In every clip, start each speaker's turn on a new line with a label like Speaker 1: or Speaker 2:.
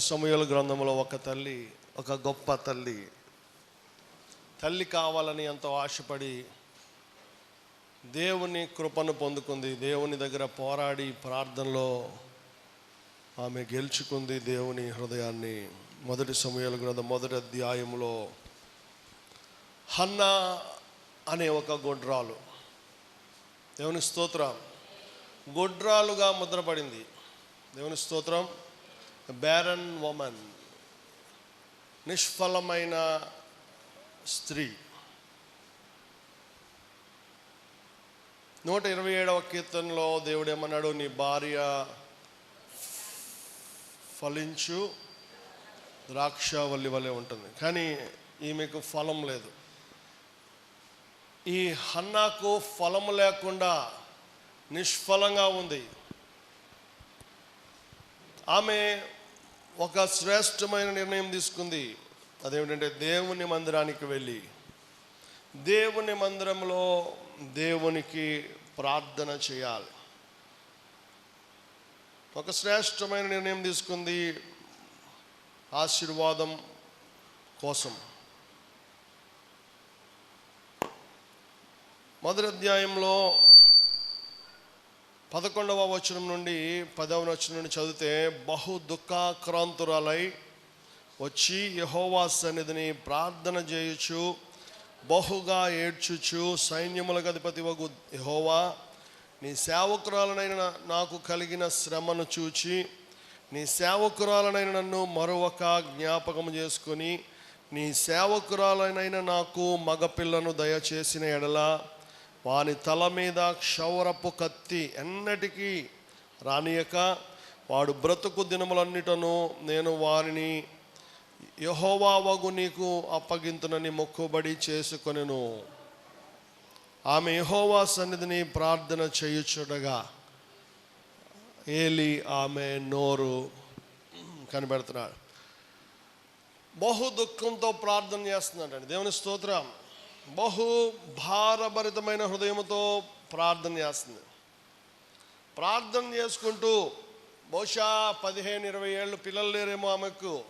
Speaker 1: మొదటి సమయాల గ్రంథంలో ఒక తల్లి ఒక గొప్ప తల్లి. తల్లి కావాలని ఎంతో ఆశపడి దేవుని కృపను పొందుకుంది దేవుని దగ్గర పోరాడి ప్రార్థనలో ఆమె గెలుచుకుంది దేవుని హృదయాన్ని. మొదటి సమయాల గ్రంథం మొదటి అధ్యాయంలో హన్నా అనే ఒక గొడ్రాలు. దేవుని స్తోత్రం. గొడ్రాలుగా ముద్రపడింది. దేవుని స్తోత్రం. బ్యారన్ ఉమెన్ నిష్ఫలమైన స్త్రీ. నూట ఇరవై ఏడవ కీర్తనలో దేవుడు ఏమన్నాడు నీ భార్య ఫలించు ద్రాక్షవల్లి వలె ఉంటుంది. కానీ ఈమెకు ఫలం లేదు. ఈ హన్నాకు ఫలము లేకుండా నిష్ఫలంగా ఉంది. ఆమె ఒక శ్రేష్టమైన నిర్ణయం తీసుకుంది. అదేమిటంటే దేవుని మందిరానికి వెళ్ళి దేవుని మందిరంలో దేవునికి ప్రార్థన చేయాలి. ఒక శ్రేష్టమైన నిర్ణయం తీసుకుంది ఆశీర్వాదం కోసం. మొదటి అధ్యాయంలో పదకొండవ వచనం నుండి పదవ వచనం నుండి చదివితే బహు దుఃఖాక్రాంతురాలై వచ్చి యహోవా సన్నిధిని ప్రార్థన చేయొచ్చు బహుగా ఏడ్చుచు సైన్యములకు అధిపతి వగు యహోవా నీ సేవకురాలనైన నాకు కలిగిన శ్రమను చూచి నీ సేవకురాలనైన నన్ను మరొక జ్ఞాపకం చేసుకొని నీ సేవకురాలనైన నాకు మగపిల్లను దయచేసిన ఎడల వాని తల మీద క్షౌరపు కత్తి ఎన్నటికీ రానియక వాడు బ్రతుకు దినములన్నిటను నేను వారిని యహోవా వగు నీకు అప్పగింతునని మొక్కుబడి చేసుకొనెను. ఆమె యహోవా సన్నిధిని ప్రార్థన చేయుచుడగా ఏలి ఆమె నోరు కనిపెడుతున్నాడు. బహు దుఃఖంతో ప్రార్థన చేస్తున్నాడండి. దేవుని స్తోత్రం. బహు భారభరితమైన హృదయంతో ప్రార్థన చేస్తుంది. ప్రార్థన చేసుకుంటూ బహుశా పదిహేను ఇరవై ఏళ్ళు పిల్లలు లేరేమో ఆమెకు.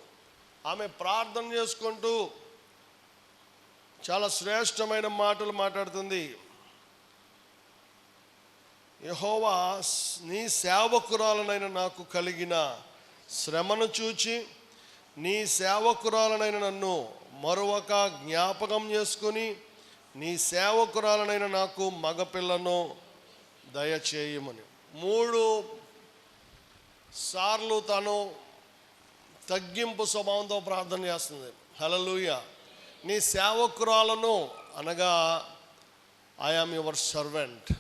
Speaker 1: ఆమె ప్రార్థన చేసుకుంటూ చాలా శ్రేష్టమైన మాటలు మాట్లాడుతుంది. యహోవా నీ సేవకురాలనైన నాకు కలిగిన శ్రమను చూచి నీ సేవకురాలనైన నన్ను మరొక జ్ఞాపకం చేసుకొని నీ సేవకురాలనైన నాకు మగపిల్లను దయచేయమని. మూడు సార్లు తను తగ్గింపు స్వభావంతో ప్రార్థన చేస్తుంది. హలలుయ నీ సేవకురాలను అనగా ఐఆమ్ యువర్ సర్వెంట్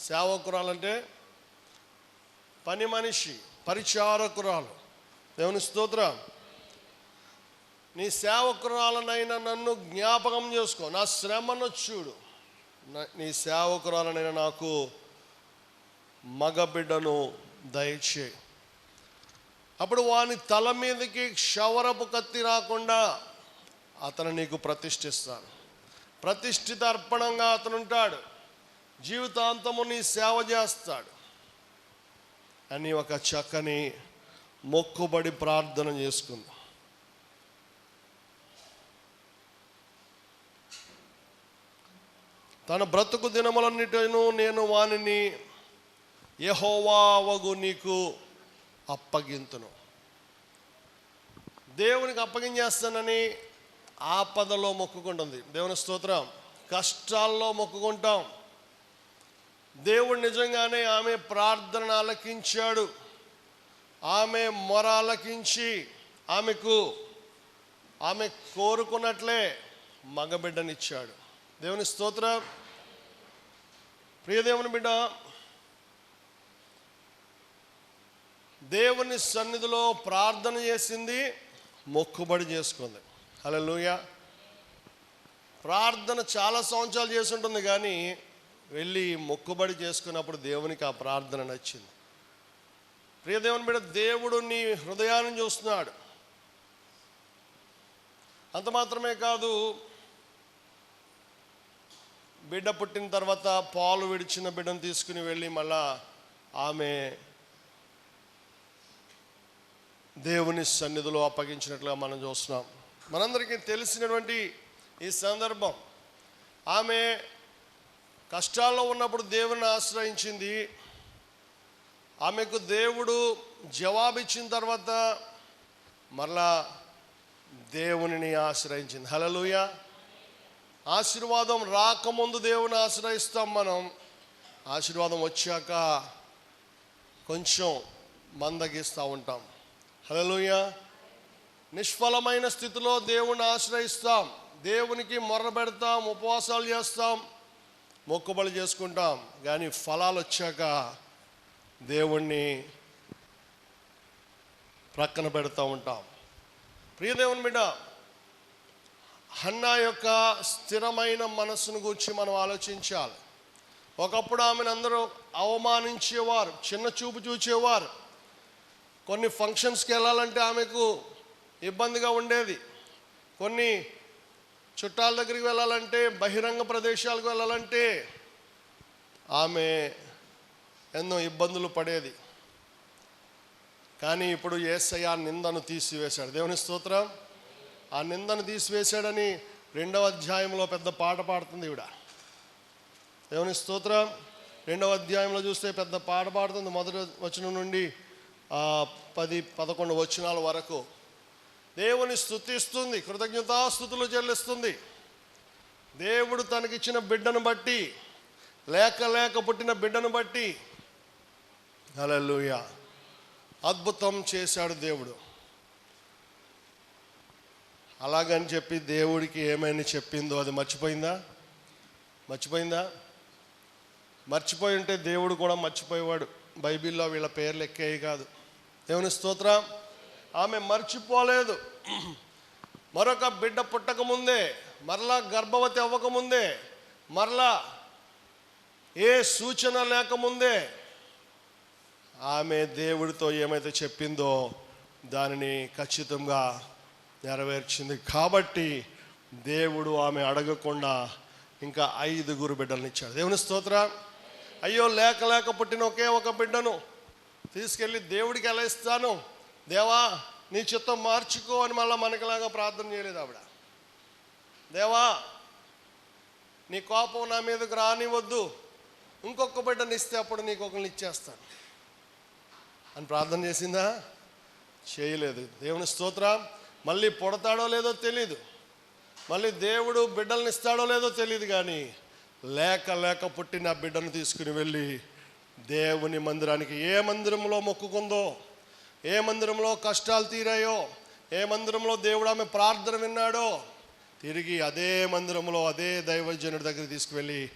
Speaker 1: సేవకురాలంటే పని మనిషి పరిచారకురాలు. దేవుని స్తోత్రం. నీ సేవకురాలనైనా నన్ను జ్ఞాపకం చేసుకో. నా శ్రమను చూడు. నీ సేవకురాలనైనా నాకు మగబిడ్డను దయచేయి. అప్పుడు వాని తల మీదకి క్షవరపు కత్తి రాకుండా అతను నీకు ప్రతిష్ఠిస్తాను ప్రతిష్ఠిత అర్పణంగా అతను ఉంటాడు. జీవితాంతము నీ సేవ చేస్తాడు. అని ఒక చక్కని మొక్కుబడి ప్రార్థన చేసుకుంది. తన బ్రతుకు దినములన్నిటిను నేను వానిని యహోవావగు నీకు అప్పగింతును. దేవునికి అప్పగించేస్తానని ఆపదలో మొక్కుకుంటుంది. దేవుని స్తోత్రం. కష్టాల్లో మొక్కుకుంటాం. దేవుడు నిజంగానే ఆమె ప్రార్థన ఆలకించాడు. ఆమె మొర ఆలకించి ఆమెకు ఆమె కోరుకున్నట్లే మగబిడ్డనిచ్చాడు. దేవుని స్తోత్ర. ప్రియదేవుని బిడ్డ దేవుని సన్నిధిలో ప్రార్థన చేసింది మొక్కుబడి చేసుకుంది. హల్లెలూయా. ప్రార్థన చాలా సంవత్సరాలు చేసి ఉంటుంది కానీ వెళ్ళి మొక్కుబడి చేసుకున్నప్పుడు దేవునికి ఆ ప్రార్థన నచ్చింది. ప్రియదేవుని బిడ్డ దేవుడు నీ హృదయాన్ని చూస్తున్నాడు. అంత మాత్రమే కాదు బిడ్డ పుట్టిన తర్వాత పాలు విడిచిన బిడ్డను తీసుకుని వెళ్ళి మళ్ళా ఆమె దేవుని సన్నిధిలో అప్పగించినట్లుగా మనం చూస్తున్నాం. మనందరికీ తెలిసినటువంటి ఈ సందర్భం. ఆమె కష్టాల్లో ఉన్నప్పుడు దేవుని ఆశ్రయించింది. ఆమెకు దేవుడు జవాబిచ్చిన తర్వాత మరలా దేవునిని ఆశ్రయించింది. హలలుయా ఆశీర్వాదం రాకముందు దేవుని ఆశ్రయిస్తాం మనం. ఆశీర్వాదం వచ్చాక కొంచెం మందగిస్తూ ఉంటాం. హలోయ నిష్ఫలమైన స్థితిలో దేవుని ఆశ్రయిస్తాం. దేవునికి మొర్ర పెడతాం ఉపవాసాలు చేస్తాం మొక్కుబడి చేసుకుంటాం. కానీ ఫలాలు వచ్చాక దేవుణ్ణి ప్రక్కన పెడతా ఉంటాం. ప్రియదేవుని బిడ్డ హన్నా యొక్క స్థిరమైన మనస్సును గురించి మనం ఆలోచించాలి. ఒకప్పుడు ఆమెను అందరూ అవమానించేవారు చిన్న చూపు చూచేవారు. కొన్ని ఫంక్షన్స్కి వెళ్ళాలంటే ఆమెకు ఇబ్బందిగా ఉండేది. కొన్ని చుట్టాల దగ్గరికి వెళ్ళాలంటే బహిరంగ ప్రదేశాలకు వెళ్ళాలంటే ఆమె ఎన్నో ఇబ్బందులు పడేది. కానీ ఇప్పుడు ఏసయ్య నిందను తీసివేశాడు. దేవుని స్తోత్రం. ఆ నిందను తీసివేశాడని రెండవ అధ్యాయంలో పెద్ద పాట పాడుతుంది ఈవిడ. దేవుని స్తోత్రం. రెండవ అధ్యాయంలో చూస్తే పెద్ద పాట పాడుతుంది. మొదటి వచనం నుండి పది పదకొండు వచనాల వరకు దేవుని స్థుతిస్తుంది కృతజ్ఞతాస్థుతులు చెల్లిస్తుంది. దేవుడు తనకిచ్చిన బిడ్డను బట్టి లేక లేక పుట్టిన బిడ్డను బట్టి హల్లెలూయా అద్భుతం చేశాడు దేవుడు. అలాగని చెప్పి దేవుడికి ఏమైనా చెప్పిందో అది మర్చిపోయిందా? మర్చిపోయిందా? మర్చిపోయి ఉంటే దేవుడు కూడా మర్చిపోయేవాడు. బైబిల్లో వీళ్ళ పేర్లు ఎక్కేవి కాదు. దేవుని స్తోత్రం. ఆమె మర్చిపోలేదు. మరొక బిడ్డ పుట్టకముందే మరలా గర్భవతి అవ్వకముందే మరలా ఏ సూచన లేకముందే ఆమె దేవుడితో ఏమైతే చెప్పిందో దానిని ఖచ్చితంగా నెరవేర్చింది. కాబట్టి దేవుడు ఆమె అడగకుండా ఇంకా ఐదుగురు బిడ్డలను ఇచ్చాడు. దేవుని స్తోత్ర. అయ్యో లేక లేక పుట్టిన ఒకే ఒక బిడ్డను తీసుకెళ్ళి దేవుడికి ఎలా ఇస్తాను? దేవా నీ చిత్తం మార్చుకో అని మళ్ళీ మనకిలాగా ప్రార్థన చేయలేదు ఆవిడ. దేవా నీ కోపం నా మీదకు రానివద్దు. ఇంకొక బిడ్డని ఇస్తే అప్పుడు నీకు ఒకరిని ఇచ్చేస్తాను. అని ప్రార్థన చేసిందా? చేయలేదు. దేవుని స్తోత్రం. మళ్ళీ పుడతాడో లేదో తెలియదు మళ్ళీ దేవుడు బిడ్డల్ని ఇస్తాడో లేదో తెలియదు కానీ లేక లేక పుట్టిన బిడ్డను తీసుకుని వెళ్ళి దేవుని మందిరానికి ఏ మందిరంలో మొక్కుకుందో ఏ మందిరంలో కష్టాలు తీరాయో ఏ మందిరంలో దేవుడు ఆమె ప్రార్థన విన్నాడో తిరిగి అదే మందిరంలో అదే దైవజనుడి దగ్గర తీసుకువెళ్ళి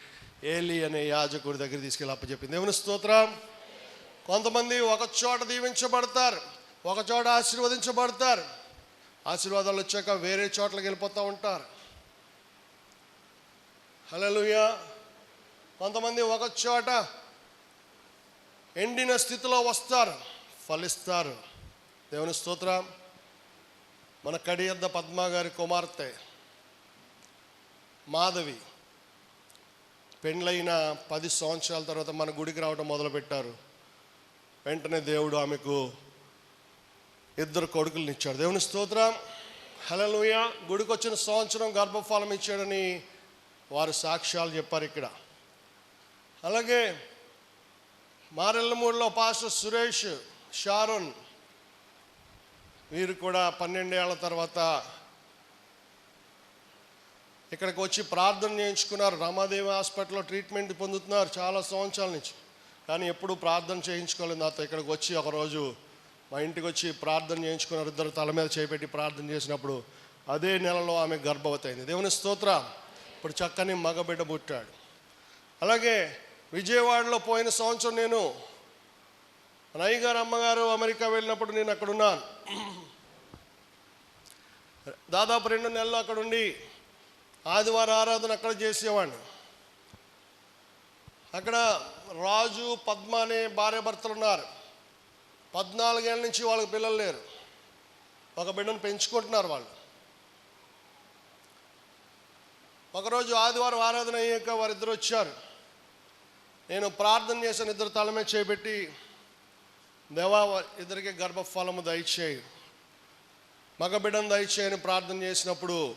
Speaker 1: ఏలి అనే యాజకుడి దగ్గర తీసుకెళ్ళి అప్పచెప్పింది. దేవుని స్తోత్రం. కొంతమంది ఒక చోట దీవించబడతారు ఒక చోట ఆశీర్వదించబడతారు ఆశీర్వాదాలు వచ్చాక వేరే చోట్లకి వెళ్ళిపోతూ ఉంటారు. హలోయ కొంతమంది ఒక చోట ఎండిన స్థితిలో వస్తారు ఫలిస్తారు. దేవుని స్తోత్రం. మన కడియద్ద పద్మ గారి కుమార్తె మాధవి పెండ్లైన పది సంవత్సరాల తర్వాత మన గుడికి రావడం మొదలుపెట్టారు. వెంటనే దేవుడు ఆమెకు ఇద్దరు కొడుకులను ఇచ్చాడు. దేవుని స్తోత్రం. హలలుయ గుడికి వచ్చిన సంవత్సరం గర్భఫలం ఇచ్చాడని వారు సాక్ష్యాలు చెప్పారు ఇక్కడ. అలాగే మారెల్లమూడిలో పాస్టర్ సురేష్ షారోన్ వీరు కూడా పన్నెండేళ్ళ తర్వాత ఇక్కడికి వచ్చి ప్రార్థన చేయించుకున్నారు. రామాదేవి హాస్పిటల్లో ట్రీట్మెంట్ పొందుతున్నారు చాలా సంవత్సరాల నుంచి. కానీ ఎప్పుడూ ప్రార్థన చేయించుకోలేదు. నాతో ఇక్కడికి వచ్చి ఒకరోజు మా ఇంటికి వచ్చి ప్రార్థన చేయించుకున్నారు ఇద్దరు తల మీద చేపెట్టి ప్రార్థన చేసినప్పుడు అదే నెలలో ఆమె గర్భవతి అయింది దేవుని స్తోత్ర. ఇప్పుడు చక్కని మగబిడ్డ పుట్టాడు. అలాగే విజయవాడలో పోయిన సంవత్సరం నేను మన అయ్యగారు అమ్మగారు అమెరికా వెళ్ళినప్పుడు నేను అక్కడ ఉన్నాను. దాదాపు రెండు నెలలు అక్కడ ఉండి ఆదివారం ఆరాధన అక్కడ చేసేవాడిని. అక్కడ రాజు పద్మ అనే భార్య భర్తలు ఉన్నారు. పద్నాలుగేళ్ళ నుంచి వాళ్ళకి పిల్లలు లేరు. ఒక బిడ్డను పెంచుకుంటున్నారు వాళ్ళు. ఒకరోజు ఆదివారం ఆరాధన అయ్యాక వారిద్దరు వచ్చారు. నేను ప్రార్థన చేసిన ఇద్దరు తల మీద చేపెట్టి దేవా ఇద్దరికి గర్భఫలము దయచేయి. మగ బిడ్డను దయచేయని ప్రార్థన చేసినప్పుడు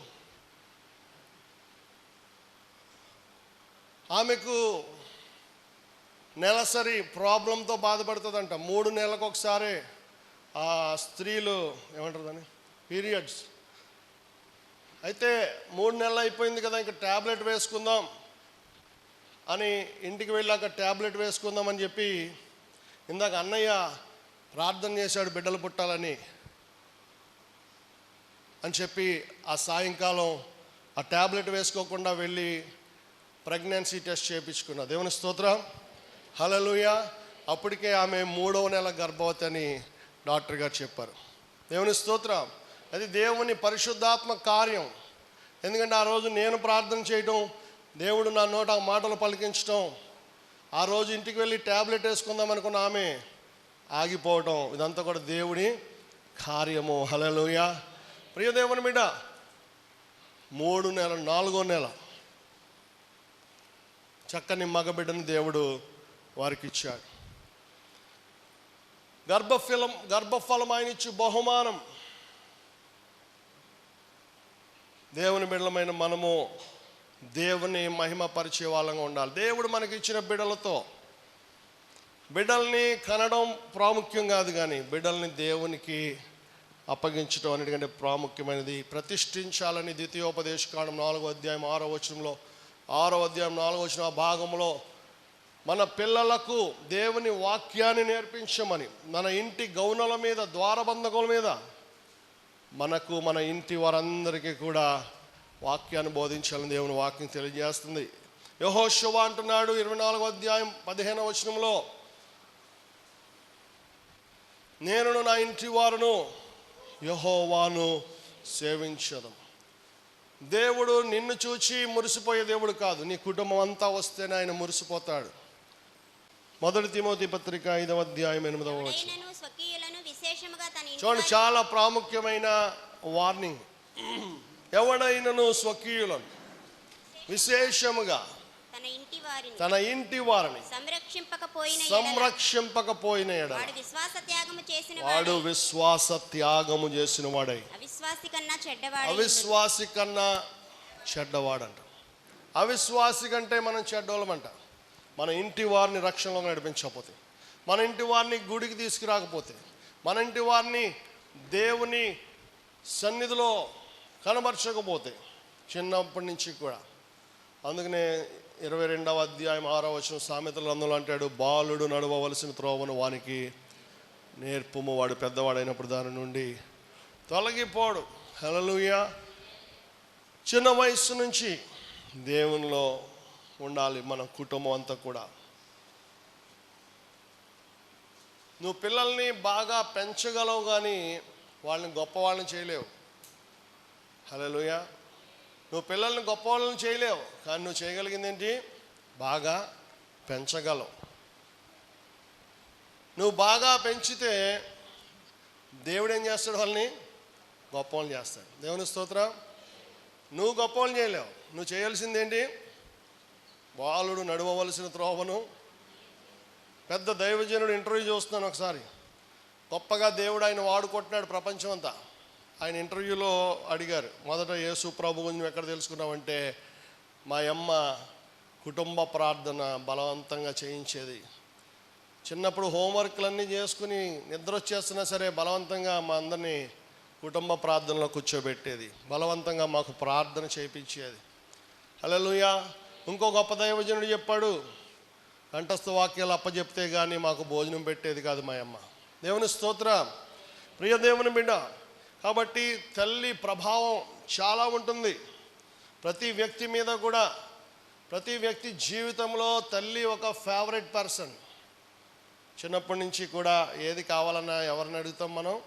Speaker 1: ఆమెకు నెలసరి ప్రాబ్లంతో బాధపడుతుందంట. మూడు నెలలకు ఒకసారి ఆ స్త్రీలు ఏమంటారు దాన్ని? పీరియడ్స్. అయితే మూడు నెలలు అయిపోయింది కదా ఇంకా ట్యాబ్లెట్ వేసుకుందాం అని ఇంటికి వెళ్ళాక ట్యాబ్లెట్ వేసుకుందాం అని చెప్పి ఇందాక అన్నయ్య ప్రార్థన చేశాడు బిడ్డలు పుట్టాలని అని చెప్పి ఆ సాయంకాలం ఆ ట్యాబ్లెట్ వేసుకోకుండా వెళ్ళి ప్రెగ్నెన్సీ టెస్ట్ చేయించుకున్నా. దేవుని స్తోత్రం. హలలుయ అప్పటికే ఆమె మూడవ నెల గర్భవతి అని డాక్టర్ గారు చెప్పారు. దేవుని స్తోత్రం. అది దేవుని పరిశుద్ధాత్మ కార్యం. ఎందుకంటే ఆ రోజు నేను ప్రార్థన చేయటం దేవుడు నా నోట మాటలు పలికించటం ఆ రోజు ఇంటికి వెళ్ళి ట్యాబ్లెట్ వేసుకుందాం అనుకున్న ఆమె ఆగిపోవటం ఇదంతా కూడా దేవుడి కార్యము. హలలుయ ప్రియ దేవుని బిడ్డ మూడు నెల నాలుగో నెల చక్కని మగబిడ్డని దేవుడు వారికి ఇచ్చాడు గర్భఫలం గర్భఫలం ఆయన ఇచ్చి బహుమానం. దేవుని బిడ్డలమైన మనము దేవుని మహిమపరిచే వాళ్ళంగా ఉండాలి. దేవుడు మనకి ఇచ్చిన బిడ్డలతో. బిడ్డల్ని కనడం ప్రాముఖ్యం కాదు కానీ బిడ్డల్ని దేవునికి అప్పగించడం అన్నిటికంటే ప్రాముఖ్యమైనది ప్రతిష్ఠించాలని ద్వితీయోపదేశకాండం నాలుగో అధ్యాయం ఆరో వచనంలో ఆరో అధ్యాయం నాలుగో వచ్చిన ఆ భాగంలో మన పిల్లలకు దేవుని వాక్యాన్ని నేర్పించమని మన ఇంటి గౌనల మీద ద్వారబంధకుల మీద మనకు మన ఇంటి వారందరికీ కూడా వాక్యాన్ని బోధించాలని దేవుని వాక్యం తెలియజేస్తుంది. యహోశివ అంటున్నాడు ఇరవై నాలుగో అధ్యాయం పదిహేనవ వచనంలో నేను నా ఇంటి వారును యహోవాను సేవించదు దేవుడు నిన్ను చూచి మురిసిపోయే దేవుడు కాదు. నీ కుటుంబం అంతా వస్తేనే ఆయన మురిసిపోతాడు. మొదటి తిమోతి పత్రిక ఐదవ అధ్యాయం ఎనిమిదవ చూడండి చాలా ప్రాముఖ్యమైన వార్నింగ్ ఎవడైనను స్వకీయులను విశేషముగా
Speaker 2: తన ఇంటి వారిని సంరక్షింపకపోయిన వాడు విశ్వాస త్యాగము చేసిన
Speaker 1: వాడు
Speaker 2: అవిశ్వాసి కన్నా
Speaker 1: చెడ్డవాడంట. అవిశ్వాసి కంటే మనం చెడ్డోళ్ళమంట. మన ఇంటి వారిని రక్షణలో నడిపించకపోతే మన ఇంటి వారిని గుడికి తీసుకురాకపోతే మన ఇంటి వారిని దేవుని సన్నిధిలో కనబరచకపోతే చిన్నప్పటి నుంచి కూడా. అందుకనే ఇరవై రెండవ అధ్యాయం ఆరో వచ్చిన సామెతలు అందులో అంటాడు బాలుడు నడవవలసిన త్రోవను వానికి నేర్పుము. వాడు పెద్దవాడైనప్పుడు దాని నుండి తొలగిపోడు. హలలుయ చిన్న వయస్సు నుంచి దేవునిలో ఉండాలి మన కుటుంబం అంతా కూడా. నువ్వు పిల్లల్ని బాగా పెంచగలవు కానీ వాళ్ళని గొప్పవాళ్ళని చేయలేవు. హలోయ నువ్వు పిల్లల్ని గొప్పవాళ్ళని చేయలేవు కానీ నువ్వు చేయగలిగింది ఏంటి బాగా పెంచగలవు. నువ్వు బాగా పెంచితే దేవుడు ఏం చేస్తాడు వాళ్ళని? గొప్పవాళ్ళని చేస్తాడు. దేవుని స్తోత్రం. నువ్వు గొప్పవాళ్ళని చేయలేవు. నువ్వు చేయాల్సింది ఏంటి బాలుడు నడవవలసిన త్రోవను. పెద్ద దైవజనుడు ఇంటర్వ్యూ చూస్తున్నాను ఒకసారి. గొప్పగా దేవుడు ఆయన వాడుకుంటున్నాడు ప్రపంచం అంతా ఆయన ఇంటర్వ్యూలో అడిగారు మొదట యేసు ప్రభు గురించి ఎక్కడ తెలుసుకున్నావంటే మా అమ్మ కుటుంబ ప్రార్థన బలవంతంగా చేయించేది. చిన్నప్పుడు హోంవర్క్లన్నీ చేసుకుని నిద్ర వచ్చేస్తున్నా సరే బలవంతంగా మా అందరినీ కుటుంబ ప్రార్థనలో కూర్చోబెట్టేది. బలవంతంగా మాకు ప్రార్థన చేయించేది. హల్లెలూయా! ఇంకో గొప్ప దైవజనుడు చెప్పాడు కంఠస్థ వాక్యాలు అప్పచెప్తే కానీ మాకు భోజనం పెట్టేది కాదు మా అమ్మ దేవుని స్తోత్ర. ప్రియ దేవుని బిడ్డ కాబట్టి తల్లి ప్రభావం చాలా ఉంటుంది. ప్రతి వ్యక్తి మీద కూడా ప్రతి వ్యక్తి జీవితంలో తల్లి ఒక ఫేవరెట్ పర్సన్ చిన్నప్పటి నుంచి కూడా ఏది కావాలన్నా ఎవరిని అడుగుతాం మనం?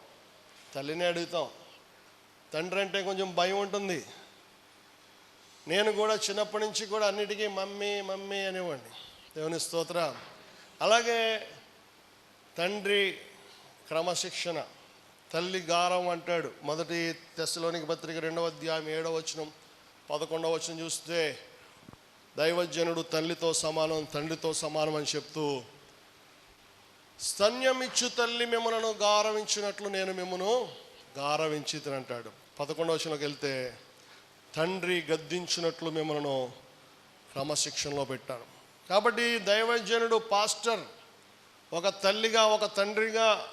Speaker 1: తల్లిని అడుగుతాం. తండ్రి అంటే కొంచెం భయం ఉంటుంది. నేను కూడా చిన్నప్పటి నుంచి కూడా అన్నిటికీ మమ్మీ మమ్మీ అనేవాడిని. దేవుని స్తోత్ర. అలాగే తండ్రి క్రమశిక్షణ. తల్లి గారం అంటాడు. మొదటి తెశలోనికి పత్రిక రెండవ అధ్యాయం ఏడవ వచనం పదకొండవ వచనం చూస్తే దైవజనుడు తల్లితో సమానం తండ్రితో సమానం అని చెప్తూ స్తన్యమిచ్చు తల్లి మిమ్మలను గారవించినట్లు నేను మిమ్మను గారవించి అంటాడు. పదకొండవ వచనంలోకి వెళ్తే తండ్రి గద్దించినట్లు మిమ్మల్ని క్రమశిక్షణలో పెట్టాను కాబట్టి దైవజనుడు పాస్టర్ ఒక తల్లిగా ఒక తండ్రిగా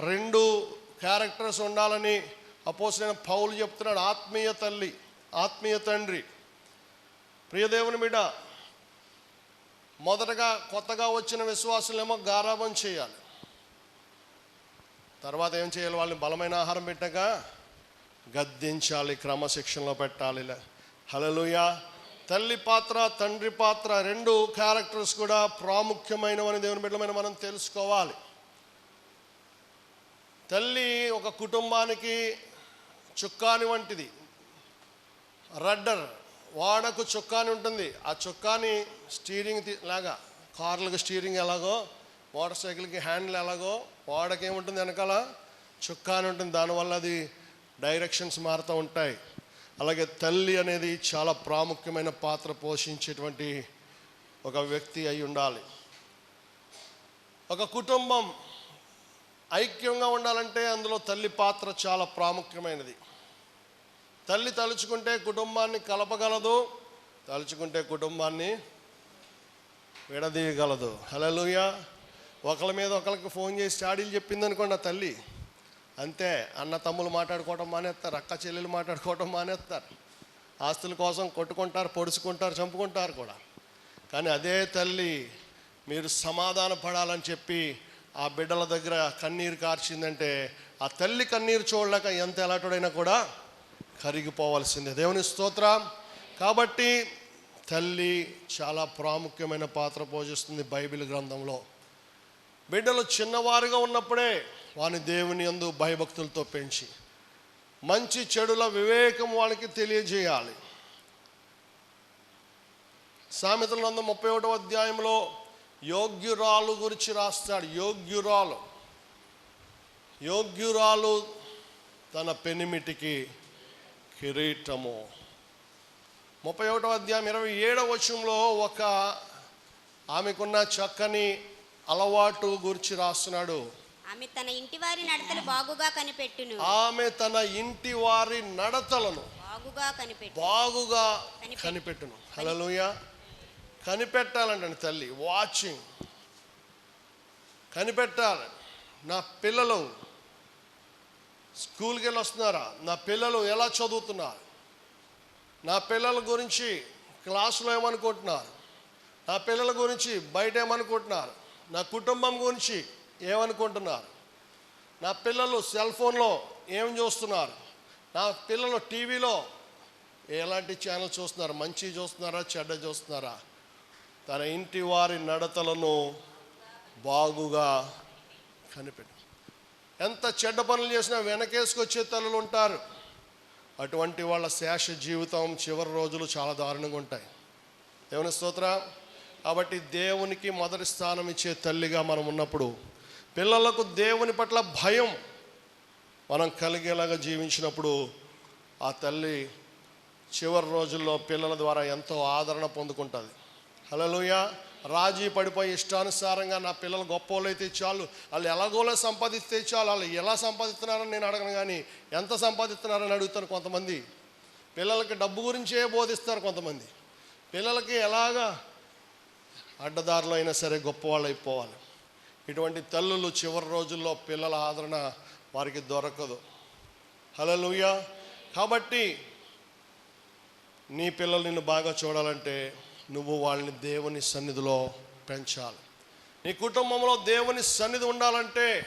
Speaker 1: రెండు క్యారెక్టర్స్ ఉండాలని అపోసిన పౌలు చెప్తున్నాడు. ఆత్మీయ తల్లి ఆత్మీయ తండ్రి. ప్రియదేవుని బిడ్డ మొదటగా కొత్తగా వచ్చిన విశ్వాసులేమో గారాబం చేయాలి. తర్వాత ఏం చేయాలి? వాళ్ళని బలమైన ఆహారం పెట్టాక గద్దించాలి క్రమశిక్షణలో పెట్టాలి. హలలుయా తల్లి పాత్ర తండ్రి పాత్ర రెండు క్యారెక్టర్స్ కూడా ప్రాముఖ్యమైనవని దేవుని బిడ్డమైన మనం తెలుసుకోవాలి. తల్లి ఒక కుటుంబానికి చుక్కాని వంటిది. రడ్డర్ వాడకు చుక్కాని ఉంటుంది. ఆ చుక్కాని స్టీరింగ్ లాగా కార్లకు స్టీరింగ్ ఎలాగో మోటార్ సైకిల్కి హ్యాండిల్ ఎలాగో వాడకి ఏముంటుంది వెనకాల? చుక్కాని ఉంటుంది. దానివల్ల అది డైరెక్షన్స్ మారుతూ ఉంటాయి. అలాగే తల్లి అనేది చాలా ప్రాముఖ్యమైన పాత్ర పోషించేటువంటి ఒక వ్యక్తి అయి ఉండాలి. ఒక కుటుంబం ఐక్యంగా ఉండాలంటే అందులో తల్లి పాత్ర చాలా ప్రాముఖ్యమైనది. తల్లి తలుచుకుంటే కుటుంబాన్ని కలపగలదు తలుచుకుంటే కుటుంబాన్ని విడదీయగలదు. హలలుయ ఒకళ్ళ మీద ఒకరికి ఫోన్ చేసి చాడీలు చెప్పిందనుకోండి ఆ తల్లి. అంతే. అన్న తమ్ములు మాట్లాడుకోవడం మానేస్తారు అక్క చెల్లెలు మాట్లాడుకోవడం మానేస్తారు ఆస్తుల కోసం కొట్టుకుంటారు పొడుచుకుంటారు చంపుకుంటారు కూడా. కానీ అదే తల్లి మీరు సమాధాన పడాలని చెప్పి ఆ బిడ్డల దగ్గర కన్నీరు కార్చిందంటే ఆ తల్లి కన్నీరు చూడలేక ఎంత ఎలాంటిడైనా కూడా కరిగిపోవాల్సిందే. దేవుని స్తోత్రం. కాబట్టి తల్లి చాలా ప్రాముఖ్యమైన పాత్ర పోషిస్తుంది బైబిల్ గ్రంథంలో. బిడ్డలు చిన్నవారుగా ఉన్నప్పుడే వాని దేవుని యందు భయభక్తులతో పెంచి మంచి చెడుల వివేకం వాళ్ళకి తెలియజేయాలి. సామెతల నందు ముప్పై ఒకటో అధ్యాయంలో యోగ్యురాలు గురించి రాస్తాడు. యోగ్యురాలు యోగ్యురాలు తన పెనిమిటికి కిరీటము. ముప్పై ఒకటో అధ్యాయం ఇరవై ఏడవ వచనంలో ఒక ఆమెకున్న చక్కని అలవాటు గురించి రాస్తున్నాడు.
Speaker 2: ఆమె తన ఇంటి వారి నడతలు బాగుగా కనిపెట్టును.
Speaker 1: ఆమె తన ఇంటి వారి నడతలను
Speaker 2: బాగుగా కనిపెట్టు
Speaker 1: బాగుగా
Speaker 2: కనిపెట్టు.
Speaker 1: కనిపెట్టును. హలలుయ కనిపెట్టాలంటండి తల్లి వాచింగ్. కనిపెట్టాలి. నా పిల్లలు స్కూల్కి వెళ్ళి వస్తున్నారా నా పిల్లలు ఎలా చదువుతున్నారు? నా పిల్లల గురించి క్లాసులో ఏమనుకుంటున్నారు? నా పిల్లల గురించి బయట ఏమనుకుంటున్నారు? నా కుటుంబం గురించి ఏమనుకుంటున్నారు? నా పిల్లలు సెల్ ఫోన్లో ఏం చూస్తున్నారు? నా పిల్లలు టీవీలో ఎలాంటి ఛానల్ చూస్తున్నారు? మంచి చూస్తున్నారా? చెడ్డ చూస్తున్నారా? తన ఇంటి వారి నడతలను బాగుగా కనిపెట్టు. ఎంత చెడ్డ పనులు చేసినా వెనకేసుకొచ్చే తల్లులు ఉంటారు. అటువంటి వాళ్ళ శేష జీవితం చివరి రోజులు చాలా దారుణంగా ఉంటాయి. దేవుని స్తోత్ర. కాబట్టి దేవునికి మొదటి స్థానం ఇచ్చే తల్లిగా మనం ఉన్నప్పుడు పిల్లలకు దేవుని పట్ల భయం మనం కలిగేలాగా జీవించినప్పుడు ఆ తల్లి చివరి రోజుల్లో పిల్లల ద్వారా ఎంతో ఆదరణ పొందుకుంటుంది. హలోయ రాజీ పడిపోయి ఇష్టానుసారంగా నా పిల్లలు గొప్ప అయితే చాలు వాళ్ళు ఎలాగోలా సంపాదిస్తే చాలు వాళ్ళు ఎలా సంపాదిస్తున్నారని నేను అడగను కానీ ఎంత సంపాదిస్తున్నారని అడుగుతారు కొంతమంది. పిల్లలకి డబ్బు గురించే బోధిస్తారు కొంతమంది. పిల్లలకి ఎలాగా అడ్డదారులు అయినా సరే గొప్పవాళ్ళు అయిపోవాలి ఇటువంటి తల్లులు చివరి రోజుల్లో పిల్లల ఆదరణ వారికి దొరకదు. హలలుయ కాబట్టి నీ పిల్లలు నిన్ను బాగా చూడాలంటే నువ్వు వాళ్ళని దేవుని సన్నిధిలో పెంచాలి. నీ కుటుంబంలో దేవుని సన్నిధి ఉండాలంటే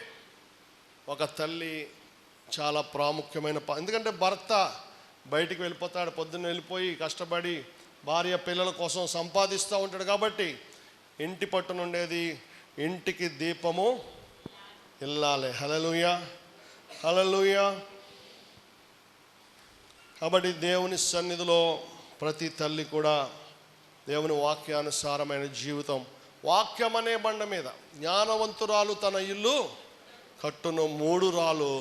Speaker 1: ఒక తల్లి చాలా ప్రాముఖ్యమైన ప- ఎందుకంటే భర్త బయటికి వెళ్ళిపోతాడు పొద్దున్న వెళ్ళిపోయి కష్టపడి భార్య పిల్లల కోసం సంపాదిస్తూ ఉంటాడు కాబట్టి ఇంటి పట్టునుండేది ఇంటికి దీపము ఇల్లాలి. హలలుయ హలలుయ కాబట్టి దేవుని సన్నిధిలో ప్రతి తల్లి కూడా దేవుని వాక్యానుసారమైన జీవితం వాక్యం అనే బండ మీద జ్ఞానవంతురాలు తన ఇల్లు కట్టును మూడు రాలు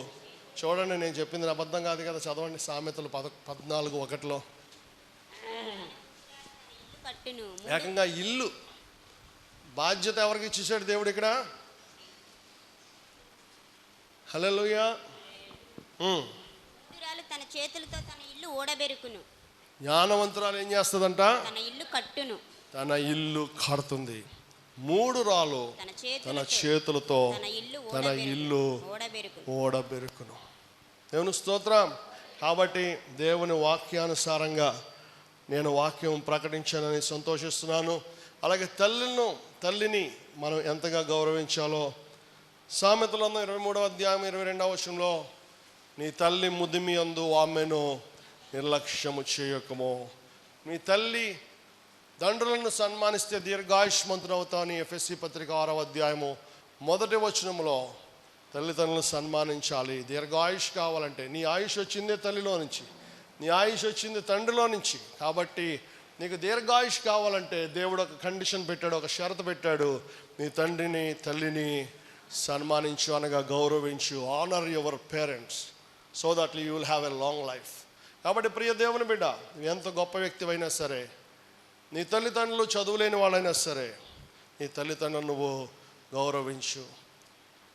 Speaker 1: చూడండి నేను చెప్పింది అబద్ధం కాదు కదా చదవండి సామెతలు పద పద్నాలుగు ఒకటిలో. ఏకంగా ఇల్లు బాధ్యత ఎవరికి ఇచ్చేసాడు దేవుడు ఇక్కడ? హలోయా
Speaker 2: తన చేతులతో తన ఇల్లు ఓడబెరుకును
Speaker 1: జ్ఞానవంతురాలు ఏం చేస్తుందంట?
Speaker 2: తన ఇల్లు కట్టును.
Speaker 1: తన ఇల్లు కడుతుంది. మూడు రాళ్ళు
Speaker 2: తన చేతులతో తన ఇల్లు ఓడబెరుకును
Speaker 1: దేవుని స్తోత్రం. కాబట్టి దేవుని వాక్యానుసారంగా నేను వాక్యం ప్రకటించానని సంతోషిస్తున్నాను. అలాగే తల్లిను తల్లిని మనం ఎంతగా గౌరవించాలో సామెతలందు ఇరవై మూడవ అధ్యాయం ఇరవై రెండవ వచనంలో నీ తల్లి ముదిమి అందు ఆమెను నిర్లక్ష్యము చేయకము. నీ తల్లి దండ్రులను సన్మానిస్తే దీర్ఘాయుష్మంతుడు అని ఎఫ్ఎస్సి పత్రిక ఆరవ అధ్యాయము మొదటి వచనంలో తల్లిదండ్రులను సన్మానించాలి. దీర్ఘాయుష్ కావాలంటే నీ ఆయుష్ వచ్చిందే తల్లిలో నుంచి నీ ఆయుష్ వచ్చింది తండ్రిలో నుంచి. కాబట్టి నీకు దీర్ఘాయుష్ కావాలంటే దేవుడు ఒక కండిషన్ పెట్టాడు ఒక షరతు పెట్టాడు. నీ తండ్రిని తల్లిని సన్మానించు అనగా గౌరవించు. Honour your parents so that you will have a long life కాబట్టి ప్రియ దేవుని బిడ్డ ఎంత గొప్ప వ్యక్తివైనా సరే నీ తల్లిదండ్రులు చదువులేని వాళ్ళైనా సరే నీ తల్లిదండ్రులు నువ్వు గౌరవించు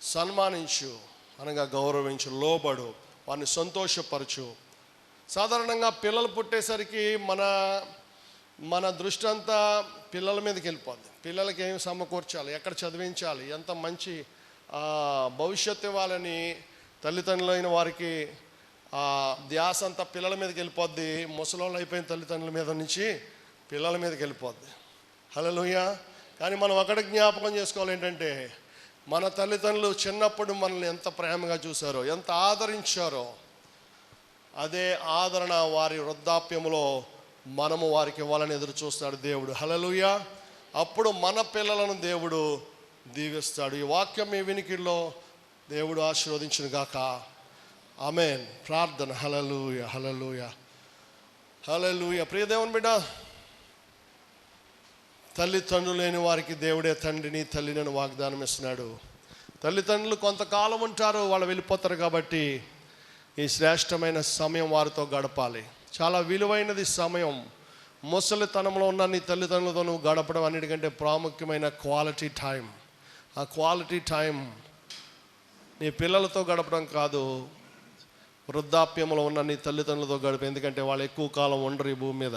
Speaker 1: సన్మానించు అనగా గౌరవించు లోబడు వారిని సంతోషపరచు. సాధారణంగా పిల్లలు పుట్టేసరికి మన మన దృష్టి అంతా పిల్లల మీదకి వెళ్ళిపోద్ది. పిల్లలకి ఏం సమకూర్చాలి? ఎక్కడ చదివించాలి? ఎంత మంచి భవిష్యత్తు ఇవ్వాలని తల్లిదండ్రులైన వారికి ధ్యాస అంతా పిల్లల మీదకి వెళ్ళిపోద్ది. ముసలోళ్ళు అయిపోయిన తల్లిదండ్రుల మీద నుంచి పిల్లల మీదకి వెళ్ళిపోద్ది. హలోయ కానీ మనం ఒకటి జ్ఞాపకం చేసుకోవాలి ఏంటంటే మన తల్లిదండ్రులు చిన్నప్పుడు మనల్ని ఎంత ప్రేమగా చూశారో ఎంత ఆదరించారో అదే ఆదరణ వారి వృద్ధాప్యములో మనము వారికి ఇవ్వాలని ఎదురు చూస్తాడు దేవుడు. హలలుయ అప్పుడు మన పిల్లలను దేవుడు దీవిస్తాడు. ఈ వాక్యం మీ వినికిలో దేవుడు ఆశీర్వదించును గాక. ఆమెన్. ప్రార్థన. హలలుయ హలలుయ హలలుయ ప్రియ దేవుని బిడ్డ తల్లిదండ్రులు లేని వారికి దేవుడే తండ్రిని తల్లిని వాగ్దానం ఇస్తున్నాడు. తల్లిదండ్రులు కొంతకాలం ఉంటారు వాళ్ళు వెళ్ళిపోతారు కాబట్టి ఈ శ్రేష్టమైన సమయం వారితో గడపాలి. చాలా విలువైనది సమయం. ముసలితనంలో ఉన్న నీ తల్లిదండ్రులతో నువ్వు గడపడం అన్నిటికంటే ప్రాముఖ్యమైన క్వాలిటీ టైం ఆ క్వాలిటీ టైం నీ పిల్లలతో గడపడం కాదు వృద్ధాప్యంలో ఉన్న నీ తల్లిదండ్రులతో గడిపి ఎందుకంటే వాళ్ళు ఎక్కువ కాలం ఉండరు ఈ భూమి మీద.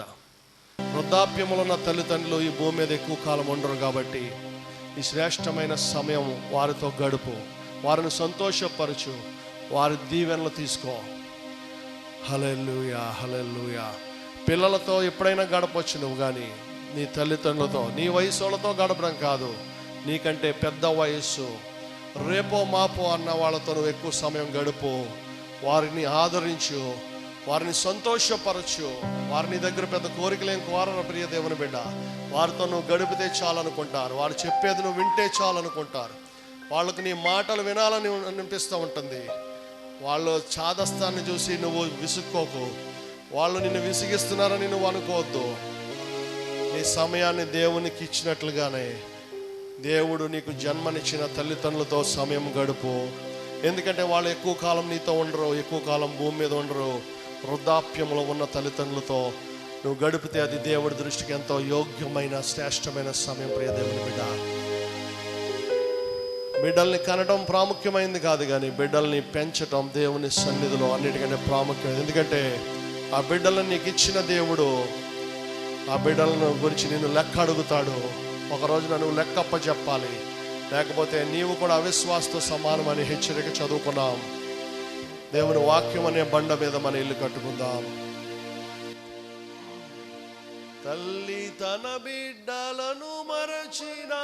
Speaker 1: వృద్ధాప్యంలో ఉన్న తల్లిదండ్రులు ఈ భూమి మీద ఎక్కువ కాలం ఉండరు కాబట్టి ఈ శ్రేష్టమైన సమయం వారితో గడుపు. వారిని సంతోషపరచు. వారి దీవెనలు తీసుకో. Hallelujah hallelujah. పిల్లలతో ఎప్పుడైనా గడపచ్చు నువ్వు కానీ నీ తల్లిదండ్రులతో నీ వయసు వాళ్ళతో గడపడం కాదు. నీకంటే పెద్ద వయస్సు. రేపో మాపో అన్న వాళ్ళతో నువ్వు ఎక్కువ సమయం గడుపు. వారిని ఆదరించు. వారిని సంతోషపరచు. వారిని దగ్గర పెద్ద కోరికలేం కోరరు ప్రియ దేవుని బిడ్డ. వారితో నువ్వు గడిపితే చాలనుకుంటారు. వారు చెప్పేది నువ్వు వింటే చాలనుకుంటారు. వాళ్ళకి నీ మాటలు వినాలని అనిపిస్తూ ఉంటుంది. వాళ్ళు చాదస్తాన్ని చూసి నువ్వు విసుక్కోకు. వాళ్ళు నిన్ను విసిగిస్తున్నారని నువ్వు అనుకోవద్దు. నీ సమయాన్ని దేవునికి ఇచ్చినట్లుగానే దేవుడు నీకు జన్మనిచ్చిన తల్లిదండ్రులతో సమయం గడుపు. ఎందుకంటే వాళ్ళు ఎక్కువ కాలం నీతో ఉండరు ఎక్కువ కాలం భూమి మీద ఉండరు. వృద్ధాప్యంలో ఉన్న తల్లిదండ్రులతో నువ్వు గడిపితే అది దేవుడి దృష్టికి ఎంతో యోగ్యమైన శ్రేష్టమైన సమయం ప్రియ దేవుని బిడ్డ. బిడ్డల్ని కనడం ప్రాముఖ్యమైంది కాదు కానీ బిడ్డల్ని పెంచటం దేవుని సన్నిధిలో అన్నిటికంటే ప్రాముఖ్యమైనది ఎందుకంటే ఆ బిడ్డలను నీకు ఇచ్చిన దేవుడు ఆ బిడ్డలను గురించి నిన్ను లెక్క అడుగుతాడు. ఒక రోజున నువ్వు లెక్కప్ప చెప్పాలి. లేకపోతే నీవు కూడా అవిశ్వాసతో సమానమని హెచ్చరిక చదువుకున్నాం. దేవుని వాక్యం అనే బండ మీద మన ఇల్లు కట్టుకుందాం. తల్లి తన బిడ్డలను మరచినా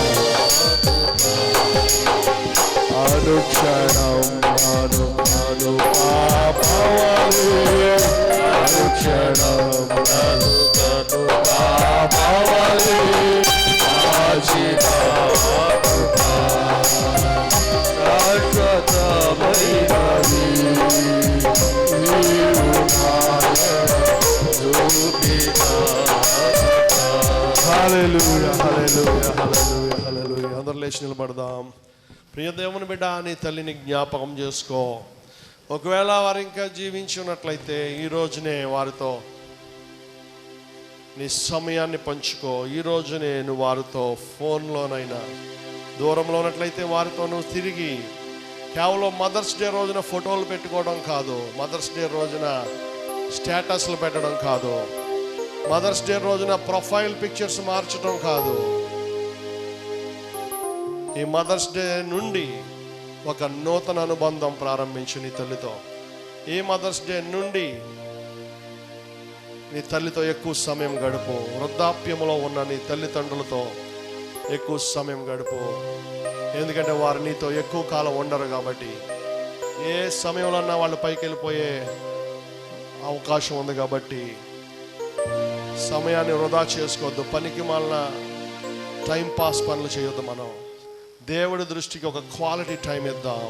Speaker 1: అందరు లేచి నిలబడదాం. ప్రియ దేవుని బిడ్డ నీ తల్లిని జ్ఞాపకం చేసుకో. ఒకవేళ వారు ఇంకా జీవించి ఉన్నట్లయితే ఈ రోజునే వారితో నీ సమయాన్ని పంచుకో. ఈ రోజునే నువ్వు వారితో ఫోన్లోనైనా దూరంలో ఉన్నట్లయితే వారితో నువ్వు తిరిగి కేవలం మదర్స్ డే రోజున ఫోటోలు పెట్టుకోవడం కాదు మదర్స్ డే రోజున స్టేటస్లు పెట్టడం కాదు. మదర్స్ డే రోజున ప్రొఫైల్ పిక్చర్స్ మార్చడం కాదు. ఈ మదర్స్ డే నుండి ఒక నూతన అనుబంధం ప్రారంభించు నీ తల్లితో. ఈ మదర్స్ డే నుండి నీ తల్లితో ఎక్కువ సమయం గడుపు. వృద్ధాప్యములో ఉన్న నీ తల్లిదండ్రులతో ఎక్కువ సమయం గడుపు. ఎందుకంటే వారు నీతో ఎక్కువ కాలం ఉండరు కాబట్టి ఏ సమయంలో వాళ్ళు పైకి వెళ్ళిపోయే అవకాశం ఉంది కాబట్టి సమయాన్ని వృధా చేసుకోవద్దు. పనికి మాలిన టైం పాస్ పనులు చేయొద్దు మనం. దేవుడి దృష్టికి ఒక క్వాలిటీ టైం ఇద్దాం.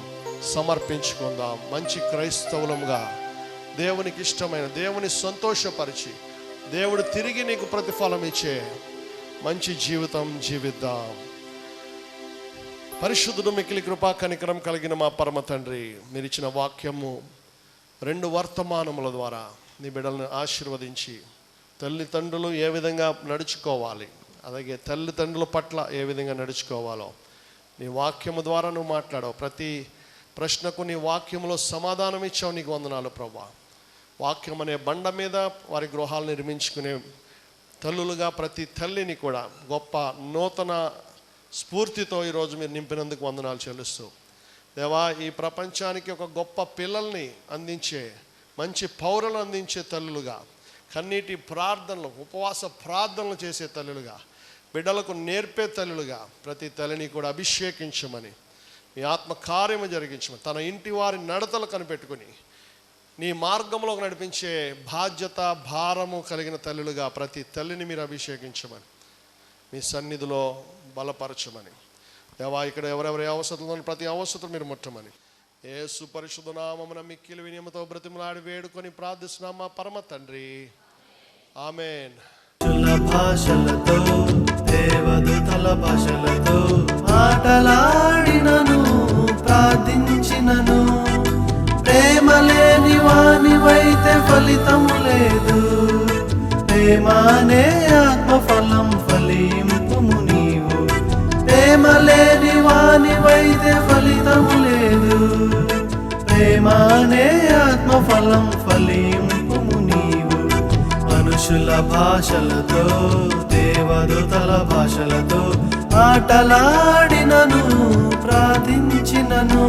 Speaker 1: సమర్పించుకుందాం. మంచి క్రైస్తవులంగా దేవునికి ఇష్టమైన దేవుని సంతోషపరిచి దేవుడు తిరిగి నీకు ప్రతిఫలం ఇచ్చే మంచి జీవితం జీవిద్దాం. పరిశుద్ధుడు మికిలి కృపా కనికరం కలిగిన మా పరమ తండ్రి మీరు ఇచ్చిన వాక్యము రెండు వర్తమానముల ద్వారా నీ బిడ్డలను ఆశీర్వదించి తల్లిదండ్రులు ఏ విధంగా నడుచుకోవాలి? అలాగే తల్లిదండ్రుల పట్ల ఏ విధంగా నడుచుకోవాలో? నీ వాక్యము ద్వారా నువ్వు మాట్లాడవు. ప్రతి ప్రశ్నకు నీ వాక్యంలో సమాధానం ఇచ్చావు నీకు వందనాలు ప్రభా. వాక్యం అనే బండ మీద వారి గృహాలు నిర్మించుకునే తల్లులుగా ప్రతి తల్లిని కూడా గొప్ప నూతన స్ఫూర్తితో ఈరోజు మీరు నింపినందుకు వందనాలు చెల్లిస్తూ. దేవా ఈ ప్రపంచానికి ఒక గొప్ప పిల్లల్ని అందించే మంచి పౌరులు అందించే తల్లులుగా కన్నీటి ప్రార్థనలు ఉపవాస ప్రార్థనలు చేసే తల్లులుగా బిడ్డలకు నేర్పే తల్లులుగా ప్రతి తల్లిని కూడా అభిషేకించమని మీ ఆత్మ కార్యము జరిగించమని తన ఇంటి వారి నడతలు కనిపెట్టుకుని నీ మార్గంలో నడిపించే బాధ్యత భారము కలిగిన తల్లులుగా ప్రతి తల్లిని మీరు అభిషేకించమని మీ సన్నిధిలో బలపరచమని దేవా ఇక్కడ ఎవరెవరి అవసరంలో ప్రతి అవసరం మీరు ముట్టమని ఏ సుపరిశుద్ధ నామమున మిక్కిలి వినియమతో బ్రతిమలాడి వేడుకొని ప్రార్థిస్తున్నామా పరమ తండ్రి. ఆమెన్.
Speaker 3: మనుషుల భాషలతో దేవదూతల భాషలతో ఆటలాడినను ప్రార్థించినను. ప్రేమ లేని వానివైతే ఫలితము లేదు. ప్రేమానే ఆత్మఫలం ఫలింపుము నీవు. ప్రేమ లేని వానివైతే ఫలితము లేదు. ప్రేమానే ఆత్మఫలం ఫలింపుము మనుషుల భాషలతో దేవదూతల భాషలతో ఆటలాడినను ప్రార్థించినను.